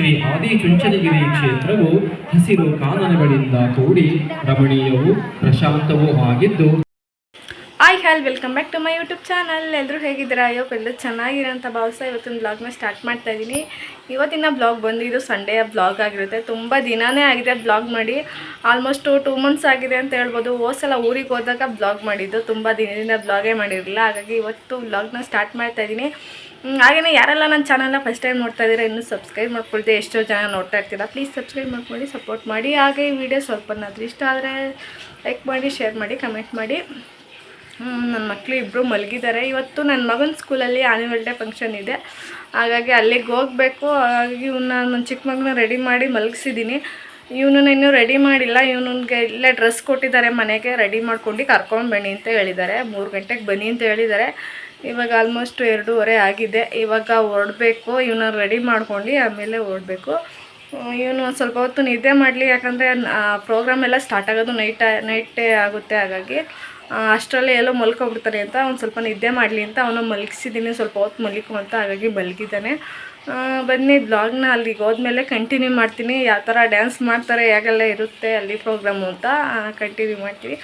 ಶ್ರೀ ಆದಿಚುಂಚನಗಿರಿ ಕ್ಷೇತ್ರವು ಹಸಿರು ಕಾನನಗಳಿಂದ ಕೂಡಿ ರಮಣೀಯವೂ ಪ್ರಶಾಂತವೂ ಆಗಿದ್ದು hi all welcome back to my YouTube channel ಎಲ್ಲರೂ ಹೇಗಿದ್ದೀರಾ? ಅಯ್ಯೋ ಎಲ್ಲರೂ ಚೆನ್ನಾಗಿರೋಂಥ ಭಾವಸ ಇವತ್ತಿನ ಬ್ಲಾಗ್ನ ಸ್ಟಾರ್ಟ್ ಮಾಡ್ತಾ ಇದ್ದೀನಿ ಇವತ್ತಿನ ಬ್ಲಾಗ್ ಬಂದು ಇದು ಸಂಡೆಯ ಬ್ಲಾಗ್ ಆಗಿರುತ್ತೆ. ತುಂಬ ದಿನಾನೇ ಆಗಿದೆ ಬ್ಲಾಗ್ ಮಾಡಿ. ಆಲ್ಮೋಸ್ಟು ಟೂ ಮಂತ್ಸ್ ಆಗಿದೆ ಅಂತ ಹೇಳ್ಬೋದು. ಹೋಸಲ ಊರಿಗೆ ಹೋದಾಗ ಬ್ಲಾಗ್ ಮಾಡಿದ್ದು. ತುಂಬ ದಿನದಿಂದ ಬ್ಲಾಗೇ ಮಾಡಿರಲಿಲ್ಲ. ಹಾಗಾಗಿ ಇವತ್ತು ಬ್ಲಾಗ್ನ ಸ್ಟಾರ್ಟ್ ಮಾಡ್ತಾ ಇದ್ದೀನಿ ಹಾಗೆಯೇ ಯಾರೆಲ್ಲ ನನ್ನ ಚಾನಲ್ನ ಫಸ್ಟ್ ಟೈಮ್ ನೋಡ್ತಾ ಇದ್ದೀರಾ, ಇನ್ನೂ ಸಬ್ಸ್ಕ್ರೈಬ್ ಮಾಡ್ಕೊಳ್ತೀವಿ ಎಷ್ಟೋ ಜನ ನೋಡ್ತಾ ಇರ್ತೀರ ಪ್ಲೀಸ್ ಸಬ್ಸ್ಕ್ರೈಬ್ ಮಾಡ್ಕೊಳ್ಳಿ ಸಪೋರ್ಟ್ ಮಾಡಿ. ಹಾಗೆ ಈ ವಿಡಿಯೋ ಸ್ವಲ್ಪನಾದ್ರೂ ಇಷ್ಟ ಆದರೆ ಲೈಕ್ ಮಾಡಿ ಶೇರ್ ಮಾಡಿ ಕಮೆಂಟ್ ಮಾಡಿ. ನನ್ನ ಮಕ್ಕಳು ಇಬ್ಬರು ಮಲಗಿದ್ದಾರೆ. ಇವತ್ತು ನನ್ನ ಮಗನ ಸ್ಕೂಲಲ್ಲಿ ಆ್ಯನ್ಯುವಲ್ ಡೇ ಫಂಕ್ಷನ್ ಇದೆ. ಹಾಗಾಗಿ ಅಲ್ಲಿಗೆ ಹೋಗಬೇಕು. ಹಾಗಾಗಿ ಇವನ್ನ ನನ್ನ ಚಿಕ್ಕ ಮಗನ ರೆಡಿ ಮಾಡಿ ಮಲಗಿಸಿದ್ದೀನಿ ಇವನನ್ನ ಇನ್ನೂ ರೆಡಿ ಮಾಡಿಲ್ಲ. ಇವನಿಗೆ ಇಲ್ಲೇ ಡ್ರೆಸ್ ಕೊಟ್ಟಿದ್ದಾರೆ ಮನೆಗೆ. ರೆಡಿ ಮಾಡ್ಕೊಂಡು ಕರ್ಕೊಂಡು ಬನ್ನಿ ಅಂತ ಹೇಳಿದ್ದಾರೆ. ಮೂರು ಗಂಟೆಗೆ ಬನ್ನಿ ಅಂತ ಹೇಳಿದ್ದಾರೆ. ಇವಾಗ ಆಲ್ಮೋಸ್ಟ್ ಎರಡೂವರೆ ಆಗಿದೆ. ಇವಾಗ ಹೊರಡಬೇಕು ಇವನ್ನ ರೆಡಿ ಮಾಡ್ಕೊಂಡು ಆಮೇಲೆ ಹೊರಡಬೇಕು ಇವನು ಒಂದು ಸ್ವಲ್ಪ ಹೊತ್ತು ನಿದ್ದೆ ಮಾಡಲಿ, ಯಾಕಂದರೆ ಪ್ರೋಗ್ರಾಮ್ ಎಲ್ಲ ಸ್ಟಾರ್ಟ್ ಆಗೋದು ನೈಟ್ ನೈಟೇ ಆಗುತ್ತೆ, ಹಾಗಾಗಿ ಅಷ್ಟರಲ್ಲಿ ಎಲ್ಲೋ ಮಲ್ಕೊಬಿಡ್ತಾರೆ ಅಂತ ಒಂದು ಸ್ವಲ್ಪ ನಿದ್ದೆ ಮಾಡಲಿ ಅಂತ ಅವನು ಮಲಗಿಸಿದ್ದೀನಿ ಸ್ವಲ್ಪ ಹೊತ್ತು ಮಲಿಕು ಅಂತ ಹಾಗಾಗಿ ಮಲಗಿದ್ದಾನೆ. ಬನ್ನಿ ಬ್ಲಾಗ್ನ ಅಲ್ಲಿಗೆ ಹೋದ್ಮೇಲೆ ಕಂಟಿನ್ಯೂ ಮಾಡ್ತೀನಿ. ಯಾವ ಥರ ಡ್ಯಾನ್ಸ್ ಮಾಡ್ತಾರೆ, ಹೇಗೆಲ್ಲ ಇರುತ್ತೆ, ಅಲ್ಲಿ ಪ್ರೋಗ್ರಾಮು ಅಂತ ಕಂಟಿನ್ಯೂ ಮಾಡ್ತೀವಿ.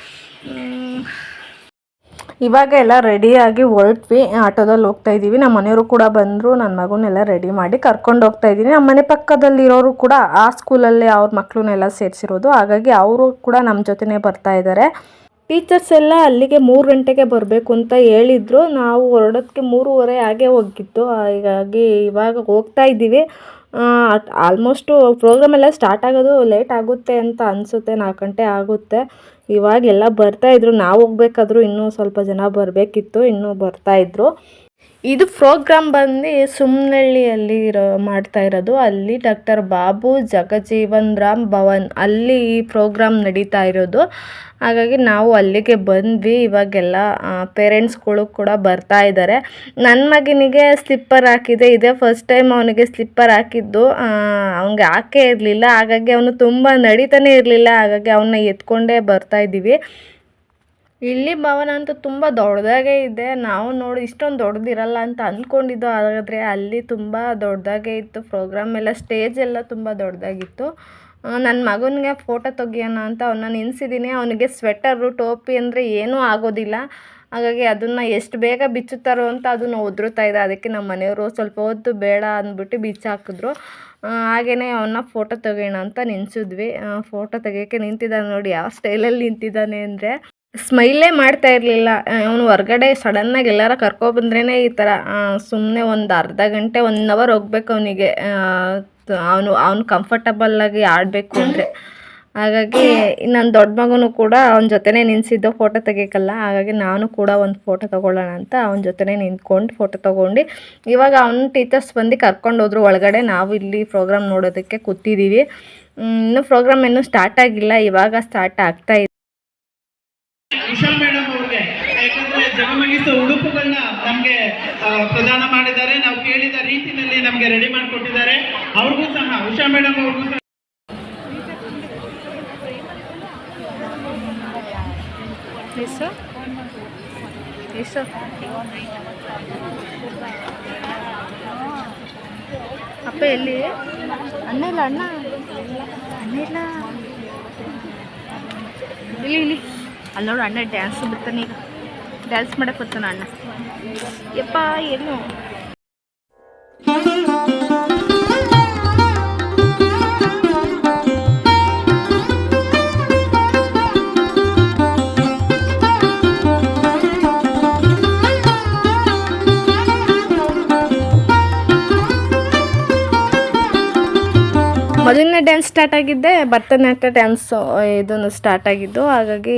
ಇವಾಗ ಎಲ್ಲ ರೆಡಿಯಾಗಿ ಹೊರಟ್ವಿ. ಆಟೋದಲ್ಲಿ ಹೋಗ್ತಾ ಇದ್ದೀವಿ. ನಮ್ಮ ಮನೆಯವರು ಕೂಡ ಬಂದರು. ನನ್ನ ಮಗುನೆಲ್ಲ ರೆಡಿ ಮಾಡಿ ಕರ್ಕೊಂಡು ಹೋಗ್ತಾ ಇದ್ದೀನಿ. ನಮ್ಮ ಮನೆ ಪಕ್ಕದಲ್ಲಿರೋರು ಕೂಡ ಆ ಸ್ಕೂಲಲ್ಲೇ ಅವ್ರ ಮಕ್ಕಳನ್ನೆಲ್ಲ ಸೇರಿಸಿರೋದು. ಹಾಗಾಗಿ ಅವರು ಕೂಡ ನಮ್ಮ ಜೊತೆನೇ ಬರ್ತಾ ಇದ್ದಾರೆ ಟೀಚರ್ಸ್ ಎಲ್ಲ ಅಲ್ಲಿಗೆ ಮೂರು ಗಂಟೆಗೆ ಬರಬೇಕು ಅಂತ ಹೇಳಿದ್ರು. ನಾವು ಹೊರಡೋದಕ್ಕೆ ಮೂರುವರೆ ಹಾಗೆ ಹೋಗಿತ್ತು. ಹಾಗಾಗಿ ಇವಾಗ ಹೋಗ್ತಾ ಇದ್ದೀವಿ. ಆಲ್ಮೋಸ್ಟು ಪ್ರೋಗ್ರಾಮ್ ಎಲ್ಲ ಸ್ಟಾರ್ಟ್ ಆಗೋದು ಲೇಟ್ ಆಗುತ್ತೆ ಅಂತ ಅನಿಸುತ್ತೆ. ನಾಲ್ಕು ಗಂಟೆ ಆಗುತ್ತೆ. ಇವಾಗೆಲ್ಲ ಬರ್ತಾಯಿದ್ರು ನಾವು ಹೋಗ್ಬೇಕಾದ್ರೂ ಇನ್ನೂ ಸ್ವಲ್ಪ ಜನ ಬರಬೇಕಿತ್ತು ಇನ್ನೂ ಬರ್ತಾಯಿದ್ರು ಇದು ಪ್ರೋಗ್ರಾಮ್ ಬಂದು ಸುಮ್ನಹಳ್ಳಿಯಲ್ಲಿ ಇರೋ, ಮಾಡ್ತಾ ಇರೋದು. ಅಲ್ಲಿ ಡಾಕ್ಟರ್ ಬಾಬು ಜಗಜೀವನ್ ರಾಮ್ ಭವನ್ ಅಲ್ಲಿ ಈ ಪ್ರೋಗ್ರಾಮ್ ನಡೀತಾ ಇರೋದು. ಹಾಗಾಗಿ ನಾವು ಅಲ್ಲಿಗೆ ಬಂದ್ವಿ. ಇವಾಗೆಲ್ಲ ಪೇರೆಂಟ್ಸ್ಗಳು ಕೂಡ ಬರ್ತಾ ಇದ್ದಾರೆ. ನನ್ನ ಮಗನಿಗೆ ಸ್ಲಿಪ್ಪರ್ ಹಾಕಿದೆ. ಇದೇ ಫಸ್ಟ್ ಟೈಮ್ ಅವನಿಗೆ ಸ್ಲಿಪ್ಪರ್ ಹಾಕಿದ್ದು. ಅವನಿಗೆ ಹಾಕೇ ಇರಲಿಲ್ಲ. ಹಾಗಾಗಿ ಅವನು ತುಂಬ ನಡೀತಾನೆ ಇರಲಿಲ್ಲ. ಹಾಗಾಗಿ ಅವನ್ನ ಎತ್ಕೊಂಡೇ ಬರ್ತಾ ಇದ್ದೀವಿ. ಇಲ್ಲಿ ಭವನ ಅಂತೂ ತುಂಬ ದೊಡ್ಡದಾಗೆ ಇದೆ. ನಾವು ನೋಡಿ ಇಷ್ಟೊಂದು ದೊಡ್ಡದಿರಲ್ಲ ಅಂತ ಅಂದ್ಕೊಂಡಿದ್ದು ಆದರೆ ಅಲ್ಲಿ ತುಂಬ ದೊಡ್ಡದಾಗೆ ಇತ್ತು. ಪ್ರೋಗ್ರಾಮ್ ಎಲ್ಲ ಸ್ಟೇಜ್ ಎಲ್ಲ ತುಂಬ ದೊಡ್ಡದಾಗಿತ್ತು. ನನ್ನ ಮಗನಿಗೆ ಫೋಟೋ ತೆಗಿಯೋಣ ಅಂತ ಅವನ್ನ ನಿನ್ಸಿದ್ದೀನಿ ಅವನಿಗೆ ಸ್ವೆಟರು ಟೋಪಿ ಅಂದರೆ ಏನೂ ಆಗೋದಿಲ್ಲ. ಹಾಗಾಗಿ ಅದನ್ನು ಎಷ್ಟು ಬೇಗ ಬಿಚ್ಚುತ್ತಾರೋ ಅಂತ ಅದನ್ನು ಒದರುತ್ತಾ ಇದೆ ಅದಕ್ಕೆ ನಮ್ಮ ಮನೆಯವರು ಸ್ವಲ್ಪ ಹೊತ್ತು ಬೇಡ ಅಂದ್ಬಿಟ್ಟು ಬಿಚ್ಚಾಕಿದ್ರು. ಹಾಗೆಯೇ ಅವನ್ನ ಫೋಟೋ ತೆಗಿಯೋಣ ಅಂತ ನಿನ್ಸಿದ್ವಿ. ಫೋಟೋ ತೆಗಿಯೋಕ್ಕೆ ನಿಂತಿದ್ದಾನೆ ನೋಡಿ. ಯಾವ ಸ್ಟೈಲಲ್ಲಿ ನಿಂತಿದ್ದಾನೆ ಅಂದರೆ. ಸ್ಮೈಲೇ ಮಾಡ್ತಾ ಇರಲಿಲ್ಲ. ಅವನು ಹೊರ್ಗಡೆ ಸಡನ್ನಾಗಿ ಎಲ್ಲಾರ ಕರ್ಕೊಬಂದ್ರೇ ಈ ಥರ ಸುಮ್ಮನೆ ಒಂದು ಅರ್ಧ ಗಂಟೆ ಒನ್ ಅವರ್ ಹೋಗ್ಬೇಕು ಅವನಿಗೆ. ಅವನು, ಅವ್ನು ಕಂಫರ್ಟಬಲ್ಲಾಗಿ ಆಡಬೇಕು ಅಂದರೆ. ಹಾಗಾಗಿ ನನ್ನ ದೊಡ್ಡ ಮಗನೂ ಕೂಡ ಅವನ ಜೊತೆನೇ ನಿನ್ಸಿದ್ದು ಫೋಟೋ ತೆಗಿಯಕ್ಕಲ್ಲ ಹಾಗಾಗಿ ನಾನು ಕೂಡ ಒಂದು ಫೋಟೋ ತೊಗೊಳ್ಳೋಣ ಅಂತ ಅವನ ಜೊತೆನೇ ನಿಂತ್ಕೊಂಡು ಫೋಟೋ ತೊಗೊಂಡು, ಇವಾಗ ಅವನ ಟೀಚರ್ಸ್ ಬಂದು ಕರ್ಕೊಂಡು ಹೋದ್ರು ಒಳಗಡೆ. ನಾವು ಇಲ್ಲಿ ಪ್ರೋಗ್ರಾಮ್ ನೋಡೋದಕ್ಕೆ ಕೂತಿದ್ದೀವಿ ಇನ್ನೂ ಪ್ರೋಗ್ರಾಮ್ ಇನ್ನೂ ಸ್ಟಾರ್ಟ್ ಆಗಿಲ್ಲ. ಇವಾಗ ಸ್ಟಾರ್ಟ್ ಆಗ್ತಾ ಉಷಾ ಮೇಡಮ್ ಅವ್ರಿಗೆ. ಯಾಕಂದ್ರೆ ಜಗಮಗಿಸ ಉಡುಪುಗಳನ್ನ ನಮ್ಗೆ ಪ್ರದಾನ ಮಾಡಿದ್ದಾರೆ. ನಾವು ಕೇಳಿದ ರೀತಿನಲ್ಲಿ ನಮ್ಗೆ ರೆಡಿ ಮಾಡಿಕೊಟ್ಟಿದ್ದಾರೆ. ಅವ್ರಿಗೂ ಸಹ, ಉಷಾ ಮೇಡಮ್ ಅವ್ರಿಗೂ ಸಹ. ಅಪ್ಪ ಎಲ್ಲಿ? ಅಣ್ಣ ಇಲ್ಲ, ಅಣ್ಣ? ಅಣ್ಣ ಇಲ್ಲ. ಇಲ್ಲಿ ಇಲ್ಲಿ. ಅಲ್ಲಿ ನೋಡು ಅಣ್ಣ ಡ್ಯಾನ್ಸ್ ಬಿಡ್ತಾನೆ ಈಗ. ಡ್ಯಾನ್ಸ್ ಮಾಡಕ್ಕೆ ಬರ್ತಾನೆ ಅಣ್ಣ. ಯಪ್ಪ ಏನು? ಡ್ಯಾನ್ಸ್ ಸ್ಟಾರ್ಟ್ ಆಗಿದ್ದೆ, ಭರತನಾಟ್ಯ ಡ್ಯಾನ್ಸ್ ಇದನ್ನು ಸ್ಟಾರ್ಟ್ ಆಗಿದ್ದು, ಹಾಗಾಗಿ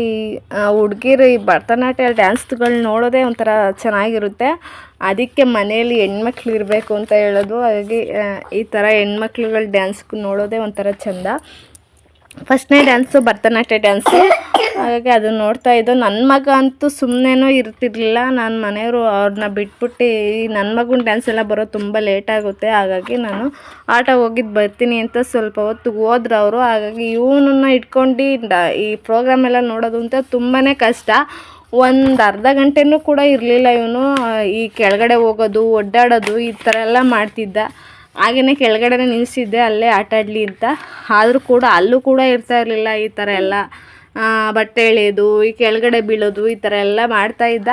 ಹುಡುಗಿರು ಈ ಭರತನಾಟ್ಯ ಡ್ಯಾನ್ಸ್ಗಳು ನೋಡೋದೇ ಒಂಥರ ಚೆನ್ನಾಗಿರುತ್ತೆ. ಅದಕ್ಕೆ ಮನೆಯಲ್ಲಿ ಹೆಣ್ಮಕ್ಳು ಇರಬೇಕು ಅಂತ ಹೇಳೋದು, ಹಾಗಾಗಿ ಈ ಥರ ಹೆಣ್ಮಕ್ಳುಗಳ ಡ್ಯಾನ್ಸ್ ನೋಡೋದೇ ಒಂಥರ ಚೆಂದ. ಫಸ್ಟ್ನೇ ಡ್ಯಾನ್ಸು, ಭರತನಾಟ್ಯ ಡ್ಯಾನ್ಸು. ಹಾಗಾಗಿ ಅದನ್ನ ನೋಡ್ತಾ ಇದ್ದು. ನನ್ನ ಮಗ ಅಂತೂ ಸುಮ್ಮನೆನೂ ಇರ್ತಿರ್ಲಿಲ್ಲ. ನಾನು ಮನೆಯವರು ಅವ್ರನ್ನ ಬಿಟ್ಬಿಟ್ಟು ನನ್ನ ಮಗನ ಡ್ಯಾನ್ಸ್ ಎಲ್ಲ ಬರೋದು ತುಂಬ ಲೇಟ್ ಆಗುತ್ತೆ. ಹಾಗಾಗಿ ನಾನು ಆಟ ಹೋಗಿದ್ದು ಬರ್ತೀನಿ ಅಂತ ಸ್ವಲ್ಪ ಹೊತ್ತು ಹೋದ್ರು ಅವರು. ಹಾಗಾಗಿ ಇವನನ್ನ ಇಟ್ಕೊಂಡು ಈ ಪ್ರೋಗ್ರಾಮ್ ಎಲ್ಲ ನೋಡೋದು ಅಂತ ತುಂಬಾ ಕಷ್ಟ. ಒಂದು ಅರ್ಧ ಗಂಟೆನೂ ಕೂಡ ಇರಲಿಲ್ಲ ಇವನು. ಈ ಕೆಳಗಡೆ ಹೋಗೋದು ಒಡ್ಡಾಡೋದು ಈ ಥರ ಎಲ್ಲ ಮಾಡ್ತಿದ್ದ. ಹಾಗೆಯೇ ಕೆಳಗಡೆ ನಿಲ್ಲಿಸಿದ್ದೆ ಅಲ್ಲೇ ಆಟ ಆಡಲಿ ಅಂತ. ಆದರೂ ಕೂಡ ಅಲ್ಲೂ ಕೂಡ ಇರ್ತಾ ಇರಲಿಲ್ಲ ಈ ಥರ ಎಲ್ಲ. ಬಟ್ಟೆ ಎಳೆಯೋದು, ಈ ಕೆಳಗಡೆ ಬೀಳೋದು, ಈ ಥರ ಎಲ್ಲ ಮಾಡ್ತಾ ಇದ್ದ.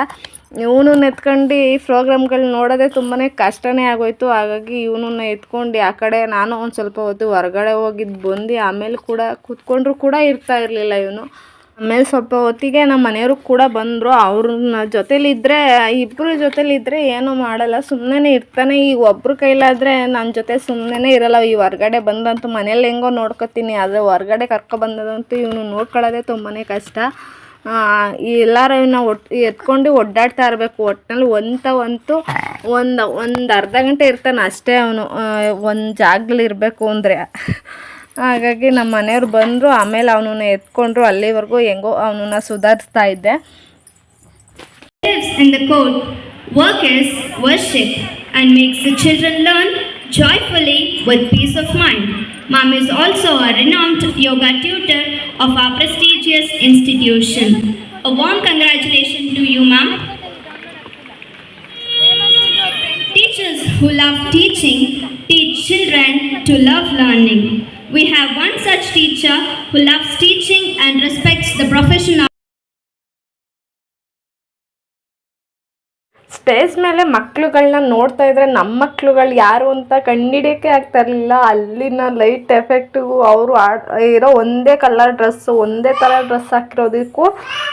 ಇವನು ಎತ್ಕೊಂಡು ಈ ಪ್ರೋಗ್ರಾಮ್ಗಳು ನೋಡೋದೇ ತುಂಬಾ ಕಷ್ಟನೇ ಆಗೋಯ್ತು. ಹಾಗಾಗಿ ಇವನನ್ನ ಎತ್ಕೊಂಡು ಆ ಕಡೆ ನಾನು ಒಂದು ಸ್ವಲ್ಪ ಹೊತ್ತು ಹೊರಗಡೆ ಹೋಗಿದ್ದು ಬಂದು ಆಮೇಲೆ ಕೂಡ ಕೂತ್ಕೊಂಡ್ರೂ ಕೂಡ ಇರ್ತಾ ಇರಲಿಲ್ಲ ಇವನು. ಆಮೇಲೆ ಸ್ವಲ್ಪ ಹೊತ್ತಿಗೆ ನಮ್ಮ ಮನೆಯವರು ಕೂಡ ಬಂದರು. ಅವ್ರನ್ನ ಜೊತೇಲಿದ್ದರೆ ಇಬ್ಬರು ಜೊತೇಲಿದ್ದರೆ ಏನೂ ಮಾಡಲ್ಲ. ಸುಮ್ಮನೆ ಇರ್ತಾನೆ. ಈಗ ಒಬ್ರ ಕೈಲಾದರೆ ನನ್ನ ಜೊತೆ ಸುಮ್ಮನೆ ಇರಲ್ಲ. ಈ ಹೊರ್ಗಡೆ ಬಂದಂತೂ ಮನೇಲಿ ಹೆಂಗೋ ನೋಡ್ಕೊತೀನಿ. ಆದರೆ ಹೊರ್ಗಡೆ ಕರ್ಕೊಬಂದದಂತೂ ಇವನು ನೋಡ್ಕೊಳ್ಳೋದೇ ತುಂಬಾ ಕಷ್ಟ. ಈ ಎಲ್ಲರೂ ಇವನ್ನ ಒಟ್ಟು ಎತ್ಕೊಂಡು ಒಡ್ಡಾಡ್ತಾ ಇರಬೇಕು. ಒಟ್ಟಿನಲ್ಲಿ ಒಂತ ಒಂತು ಒಂದು ಒಂದು ಅರ್ಧ ಗಂಟೆ ಇರ್ತಾನೆ ಅಷ್ಟೇ ಅವನು. ಒಂದು ಜಾಗಲಿರಬೇಕು ಅಂದರೆ. ಹಾಗಾಗಿ ನಮ್ಮ ಮನೆಯವ್ರು ಬಂದರು ಆಮೇಲೆ ಅವನನ್ನ ಎತ್ಕೊಂಡ್ರು ಅಲ್ಲಿವರೆಗೂ ಹೆಂಗೋ ಅವನನ್ನ ಸುಧಾರಿಸ್ತಾ ಇದ್ದೆ lives in the court, work is worship and makes the children learn joyfully with peace of mind. Mom is also a renowned yoga tutor of our prestigious institution. A warm congratulations to you, ma'am. Teachers who love teaching teach children to love learning. We have one such teacher who loves teaching and respects the profession of stage ಮೇಲೆ ಮಕ್ಳುಗಳನ್ನ ನೋಡ್ತಾ ಇದ್ರೆ ನಮ್ಮ ಮಕ್ಳುಗಳು ಯಾರು ಅಂತ ಕಂಡಿಡಿಯೋಕೆ ಆಗ್ತಾ ಇರಲಿಲ್ಲ. ಅಲ್ಲಿನ ಲೈಟ್ ಎಫೆಕ್ಟು ಅವರು ಇರೋ ಒಂದೇ ಕಲರ್ ಡ್ರೆಸ್ಸು ಒಂದೇ ಥರ ಡ್ರೆಸ್ ಹಾಕಿರೋದಕ್ಕೂ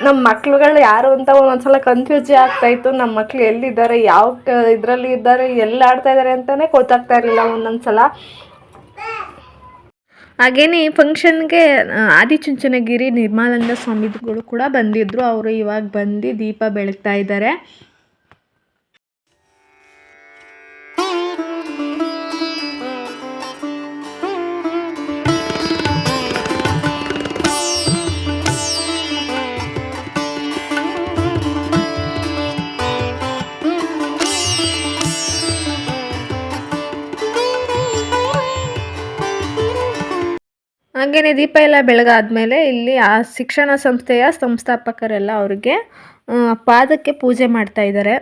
ನಮ್ಮ ಮಕ್ಳುಗಳು ಯಾರು ಅಂತ ಒಂದೊಂದ್ಸಲ ಕನ್ಫ್ಯೂಸೇ ಆಗ್ತಾಯಿತ್ತು ನಮ್ಮ ಮಕ್ಳು ಎಲ್ಲಿದ್ದಾರೆ, ಯಾವ ಇದರಲ್ಲಿ ಇದ್ದಾರೆ, ಎಲ್ಲಿ ಆಡ್ತಾ ಇದ್ದಾರೆ ಅಂತಲೇ ಗೊತ್ತಾಗ್ತಾ ಇರಲಿಲ್ಲ ಒಂದೊಂದ್ಸಲ. ಹಾಗೇನೆ ಈ ಫಂಕ್ಷನ್ಗೆ ಆದಿಚುಂಚನಗಿರಿ ನಿರ್ಮಲಾನಂದ ಸ್ವಾಮಿಗಳು ಕೂಡ ಬಂದಿದ್ದರು ಅವರು ಇವಾಗ ಬಂದು ದೀಪ ಬೆಳಗ್ತಾ ಇದ್ದಾರೆ. ಹಾಗೆಯೇ ದೀಪ ಎಲ್ಲ ಬೆಳಗಾದ್ಮೇಲೆ ಇಲ್ಲಿ ಆ ಶಿಕ್ಷಣ ಸಂಸ್ಥೆಯ ಸಂಸ್ಥಾಪಕರೆಲ್ಲ ಅವ್ರಿಗೆ ಪಾದಕ್ಕೆ ಪೂಜೆ ಮಾಡ್ತಾ ಇದ್ದಾರೆ.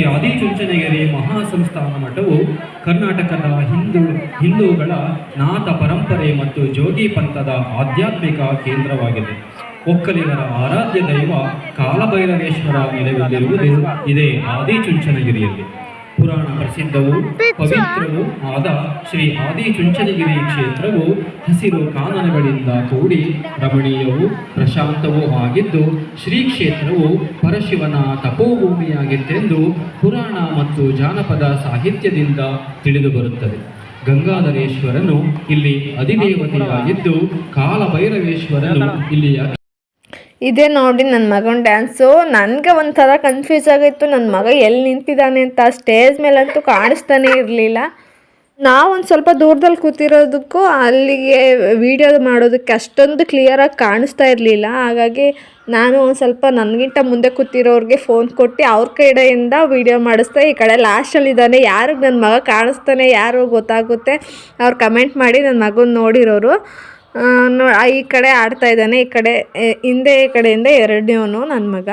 ಶ್ರೀ ಆದಿಚುಂಚನಗಿರಿ ಮಹಾಸಂಸ್ಥಾನ ಮಠವು ಕರ್ನಾಟಕದ ಹಿಂದೂ, ಹಿಂದೂಗಳ ನಾಥ ಪರಂಪರೆ ಮತ್ತು ಜೋಗಿ ಪಂಥದ ಆಧ್ಯಾತ್ಮಿಕ ಕೇಂದ್ರವಾಗಿದೆ. ಒಕ್ಕಲಿಗರ ಆರಾಧ್ಯ ದೈವ ಕಾಲಭೈರವೇಶ್ವರ ನೆಲೆಗೊಂಡಿರುವುದು ಇದೇ ಆದಿಚುಂಚನಗಿರಿಯಲ್ಲಿ. ಪುರಾಣ ಪ್ರಸಿದ್ಧವೂ ಪವಿತ್ರವೂ ಆದ ಶ್ರೀ ಆದಿಚುಂಚನಗಿರಿ ಕ್ಷೇತ್ರವು ಹಸಿರು ಕಾನನಗಳಿಂದ ಕೂಡಿ ರಮಣೀಯವೂ ಪ್ರಶಾಂತವೂ ಆಗಿದ್ದು, ಶ್ರೀ ಕ್ಷೇತ್ರವು ಪರಶಿವನ ತಪೋಭೂಮಿಯಾಗಿತ್ತೆಂದು ಪುರಾಣ ಮತ್ತು ಜಾನಪದ ಸಾಹಿತ್ಯದಿಂದ ತಿಳಿದುಬರುತ್ತದೆ ಗಂಗಾಧರೇಶ್ವರನು ಇಲ್ಲಿ ಅಧಿದೇವತೆಯಾಗಿದ್ದು, ಕಾಲಭೈರವೇಶ್ವರನು ಇಲ್ಲಿಯ ಇದೇ ನೋಡಿ ನನ್ನ ಮಗನ ಡ್ಯಾನ್ಸು ನನಗೆ ಒಂಥರ ಕನ್ಫ್ಯೂಸ್ ಆಗಿತ್ತು. ನನ್ನ ಮಗ ಎಲ್ಲಿ ನಿಂತಿದ್ದಾನೆ ಅಂತ ಸ್ಟೇಜ್ ಮೇಲಂತೂ ಕಾಣಿಸ್ತಾನೆ ಇರಲಿಲ್ಲ. ನಾವೊಂದು ಸ್ವಲ್ಪ ದೂರದಲ್ಲಿ ಕೂತಿರೋದಕ್ಕೂ ಅಲ್ಲಿಗೆ ವಿಡಿಯೋ ಮಾಡೋದಕ್ಕೆ ಅಷ್ಟೊಂದು ಕ್ಲಿಯರಾಗಿ ಕಾಣಿಸ್ತಾ ಇರಲಿಲ್ಲ. ಹಾಗಾಗಿ ನಾನು ಒಂದು ಸ್ವಲ್ಪ ನನಗಿಂತ ಮುಂದೆ ಕೂತಿರೋರಿಗೆ ಫೋನ್ ಕೊಟ್ಟು ಅವ್ರ ಕಡೆಯಿಂದ ವಿಡಿಯೋ ಮಾಡಿಸ್ದೆ. ಈ ಕಡೆ ಲಾಸ್ಟಲ್ಲಿದ್ದಾನೆ ಯಾರಿಗೆ ನನ್ನ ಮಗ ಕಾಣಿಸ್ತಾನೆ, ಯಾರು ಗೊತ್ತಾಗುತ್ತೆ. ಅವ್ರು ಕಮೆಂಟ್ ಮಾಡಿ ನನ್ನ ಮಗನ ನೋಡಿರೋರು. ನೋ ಈ ಕಡೆ ಆಡ್ತಾ ಇದ್ದಾನೆ ಈ ಕಡೆ ಹಿಂದೆ ಈ ಕಡೆಯಿಂದ ಎರಡನೇವನು ನನ್ನ ಮಗ.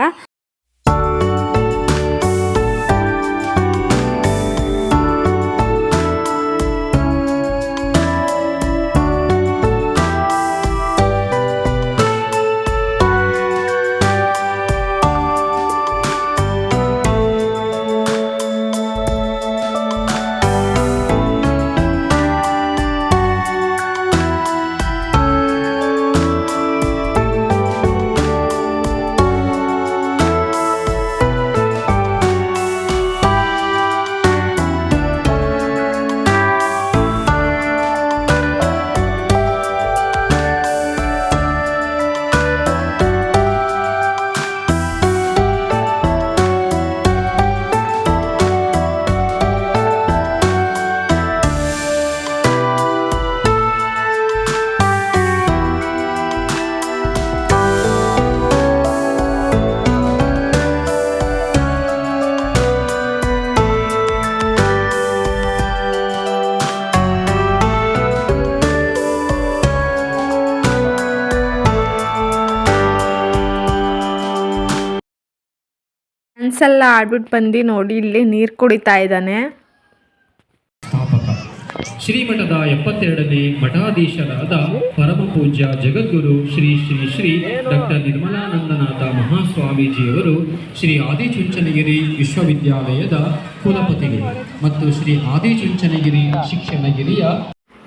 ಡ್ಯಾನ್ಸೆಲ್ಲ ಆಡ್ಬಿಟ್ಟು ಬಂದು ನೋಡಿ ಇಲ್ಲಿ ನೀರು ಕುಡಿತಾ ಇದ್ದಾನೆ. ಶ್ರೀಮಠದ ಎಪ್ಪತ್ತೆರಡನೇ ಮಠಾಧೀಶರಾದ ಪರಮ ಪೂಜ್ಯ ಜಗದ್ಗುರು ಶ್ರೀ ಶ್ರೀ ಶ್ರೀ ಡಾಕ್ಟರ್ ನಿರ್ಮಲಾನಂದನಾಥ ಮಹಾಸ್ವಾಮೀಜಿಯವರು ಶ್ರೀ ಆದಿಚುಂಚನಗಿರಿ ವಿಶ್ವವಿದ್ಯಾಲಯದ ಕುಲಪತಿಗಳು ಮತ್ತು ಶ್ರೀ ಆದಿಚುಂಚನಗಿರಿ ಶಿಕ್ಷಣಗಿರಿಯ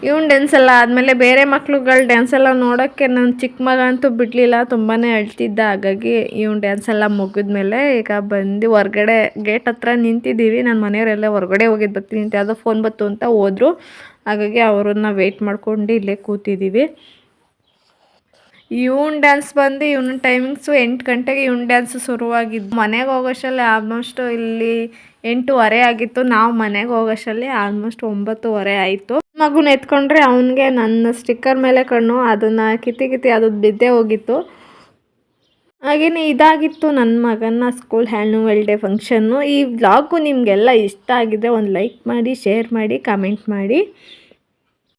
ಇವನ್ ಡ್ಯಾನ್ಸ್ ಎಲ್ಲ ಆದಮೇಲೆ ಬೇರೆ ಮಕ್ಳುಗಳು ಡ್ಯಾನ್ಸ್ ಎಲ್ಲ ನೋಡೋಕ್ಕೆ ನನ್ನ ಚಿಕ್ಕ ಮಗ ಅಂತೂ ಬಿಡಲಿಲ್ಲ ತುಂಬಾ ಅಳ್ತಿದ್ದ. ಹಾಗಾಗಿ ಇವ್ನ ಡ್ಯಾನ್ಸ್ ಎಲ್ಲ ಮುಗಿದ್ಮೇಲೆ ಈಗ ಬಂದು ಹೊರ್ಗಡೆ ಗೇಟ್ ಹತ್ರ ನಿಂತಿದ್ದೀವಿ. ನನ್ನ ಮನೆಯವರೆಲ್ಲ ಹೊರಗಡೆ ಹೋಗಿದ್ದು ಬರ್ತೀನಿ ಅಂತ ಯಾವುದೋ ಫೋನ್ ಬತ್ತು ಅಂತ ಹೋದ್ರು. ಹಾಗಾಗಿ ಅವ್ರನ್ನ ವೆಯ್ಟ್ ಮಾಡ್ಕೊಂಡು ಇಲ್ಲೇ ಕೂತಿದ್ದೀವಿ. ಇವನ್ ಡ್ಯಾನ್ಸ್ ಬಂದು ಇವನ ಟೈಮಿಂಗ್ಸು ಎಂಟು ಗಂಟೆಗೆ ಇವನ್ ಡ್ಯಾನ್ಸ್ ಶುರುವಾಗಿದ್ದು. ಮನೆಗೆ ಹೋಗೋಷ್ಟರಲ್ಲಿ ಆಲ್ಮೋಸ್ಟ್ ಇಲ್ಲಿ ಎಂಟೂವರೆ ಆಗಿತ್ತು. ನಾವು ಮನೆಗೆ ಹೋಗೋಷ್ಟರಲ್ಲಿ ಆಲ್ಮೋಸ್ಟ್ ಒಂಬತ್ತುವರೆ ಆಯಿತು. ಮಗುನ ಎತ್ಕೊಂಡ್ರೆ ಅವನಿಗೆ ನನ್ನ ಸ್ಟಿಕ್ಕರ್ ಮೇಲೆ ಕಣ್ಣು, ಅದನ್ನು ಕಿತ್ತಿ ಕಿತ್ತಿ ಅದು ಬಿದ್ದೇ ಹೋಗಿತ್ತು. ಹಾಗೆಯೇ ಇದಾಗಿತ್ತು ನನ್ನ ಮಗನ ಸ್ಕೂಲ್ ಹ್ಯಾನ್ಯುವಲ್ ಡೇ ಫಂಕ್ಷನ್ನು ಈ ವ್ಲಾಗು ನಿಮಗೆಲ್ಲ ಇಷ್ಟ ಆಗಿದೆ ಒಂದು ಲೈಕ್ ಮಾಡಿ ಶೇರ್ ಮಾಡಿ ಕಮೆಂಟ್ ಮಾಡಿ.